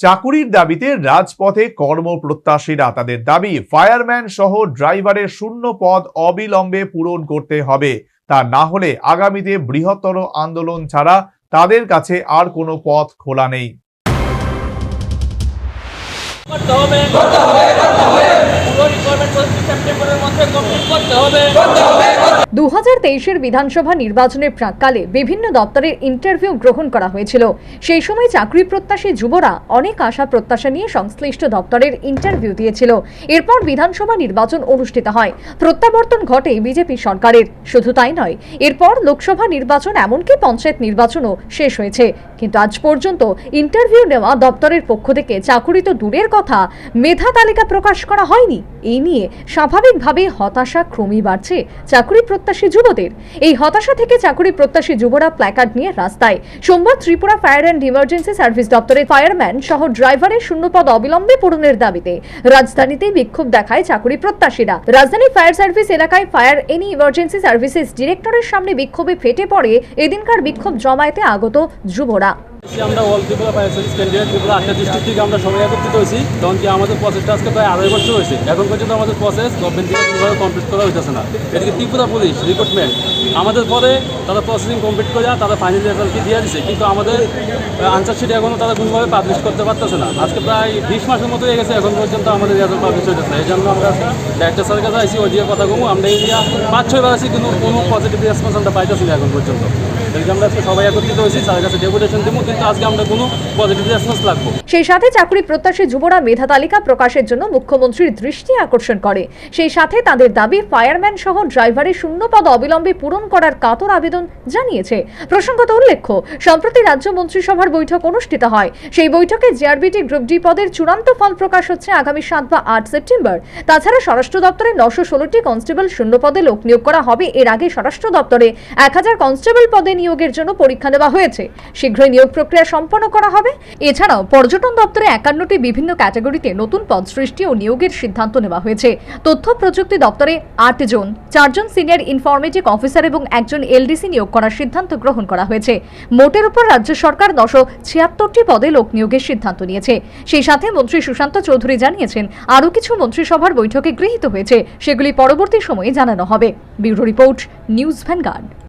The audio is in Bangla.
চাকুরির দাবিতে রাজপথে কর্মপ্রত্যাশীরা তাদের দাবি, ফায়ারম্যান সহ ড্রাইভারের শূন্য পদ অবিলম্বে পূরণ করতে হবে। তা না হলে আগামীতে বৃহত্তর আন্দোলন ছাড়া তাদের কাছে আর কোনো পথ খোলা নেই করতে হবে পুরো রিকোয়ারমেন্ট পঁচিশ সেপ্টেম্বরের মধ্যে কমপ্লিট করতে হবে দু হাজার তেইশের বিধানসভা নির্বাচনের প্রাককালে বিভিন্ন দপ্তরের ইন্টারভিউ গ্রহণ করা হয়েছিল। সেই সময় চাকরি প্রত্যাশী যুবরা অনেক আশা প্রত্যাশা নিয়ে সংশ্লিষ্ট দপ্তরের ইন্টারভিউ দিয়েছিল। এরপর বিধানসভা নির্বাচন অনুষ্ঠিত হয়। প্রত্যাবর্তন ঘটে বিজেপি সরকারের। শুধু তাই নয় এরপর লোকসভা নির্বাচন এমনকি পঞ্চায়েত নির্বাচনও শেষ হয়েছে। কিন্তু আজ পর্যন্ত ইন্টারভিউ নেওয়া দপ্তরের পক্ষ থেকে চাকুরি তো দূরের কথা। মেধা তালিকা প্রকাশ করা হয়নি। এই নিয়ে স্বাভাবিকভাবে হতাশা ক্রমেই বাড়ছে চাকরি প্রত্যাশী যুবদের। এই হতাশা থেকে চাকরি প্রত্যাশী যুবরা প্ল্যাকার্ড নিয়ে রাস্তায়। সোমবার Tripura fire and emergency service দপ্তরের ফায়ারম্যান সহ ড্রাইভারের শূন্যপদ অবিলম্বে পূরণের দাবিতে রাজধানীতে বিক্ষোভ দেখায় চাকরি প্রত্যাশীরা। রাজধানী ফায়ার সার্ভিস এলাকায় ফায়ার এনি ইমার্জেন্সি সার্ভিসেস ডিরেক্টরের সামনে বিক্ষোভে ফেটে পড়ে এদিনকার বিক্ষোভ জমায়েতে আগত যুবরা। আমরা all Tripura fire service candidate Tripura আটটা ডিস্ট্রিক্ট থেকে আমরা সবাই একত্রিত হয়েছি। তখন কি আমাদের প্রসেসটা আজকে প্রায় আড়াই বছর হয়েছে। এখন পর্যন্ত আমাদের প্রসেস গভর্নমেন্ট থেকে কোনোভাবে কমপ্লিট করা হইতেছে না। এদিকে ত্রিপুরা পুলিশ রিক্রুটমেন্ট আমাদের পরে তারা প্রসেসিং কমপ্লিট করে তারা ফাইনাল রেজাল্টকে দিয়ে দিছে। কিন্তু আমাদের আনসার শিট এখনও তারা কোনোভাবে পাবলিশ করতে পারতেছে না। আজকে প্রায় বিশ মাসের মতো হয়ে গেছে, এখন পর্যন্ত আমাদের রেজাল্ট পাবলিশ হইতেছে না। এই জন্য আমরা ডাক্তার স্যারের কাছে আইসি ওই কথা কমু। আমরা এই পাঁচ ছয় বার আছি, কিন্তু কোনো পজিটিভ রেসপন্স আমরা পাইতেছি না এখন পর্যন্ত। এদিকে আমরা আজকে সবাই একত্রিত হয়েছি স্যারের কাছে ডেপুটেশন দেবো কিন্তু আজকে সেই সাথে চাকরি প্রত্যাশী যুবরা মেধা তালিকা প্রকাশের জন্য মুখ্যমন্ত্রীর দৃষ্টি আকর্ষণ করে। সেই সাথে তাদের দাবি ফায়ারম্যান সহ ড্রাইভারের শূন্যপদ অবিলম্বে পূরণ করার কাতর আবেদন জানিয়েছে। প্রসঙ্গত উল্লেখ্য, সম্প্রতি রাজ্য মন্ত্রিসভার বৈঠক অনুষ্ঠিত হয়। সেই বৈঠকে জিআরবিটি গ্রুপ ডি পদের চূড়ান্ত ফল প্রকাশ হচ্ছে আগামী সাত বা আট সেপ্টেম্বর। তাছাড়া স্বরাষ্ট্র দপ্তরে নশো ষোলোটি কনস্টেবল শূন্য পদে লোক নিয়োগ করা হবে। এর আগে স্বরাষ্ট্র দপ্তরে এক হাজার কনস্টেবল পদে নিয়োগের জন্য পরীক্ষা নেওয়া হয়েছে। শীঘ্রই নিয়োগ প্রক্রিয়া সম্পন্ন করা হবে। এছাড়াও পর্যটন দপ্তরে একান্নটি বিভিন্ন ক্যাটাগরিতে নতুন পদ সৃষ্টি ও নিয়োগের সিদ্ধান্ত নেওয়া হয়েছে। তথ্য প্রযুক্তি দপ্তরে আট জন চারজন সিনিয়র ইনফরমেটিক অফিসার এবং একজন এলডিসি নিয়োগ করার সিদ্ধান্ত গ্রহণ করা হয়েছে। মোটের উপর রাজ্য সরকার নশো ছিয়াত্তরটি পদে লোক নিয়োগের সিদ্ধান্ত নিয়েছে। সেই সাথে মন্ত্রী সুশান্ত চৌধুরী জানিয়েছেন, আরও কিছু মন্ত্রিসভার বৈঠকে গৃহীত হয়েছে, সেগুলি পরবর্তী সময়ে জানানো হবে। Bureau report, news Vanguard.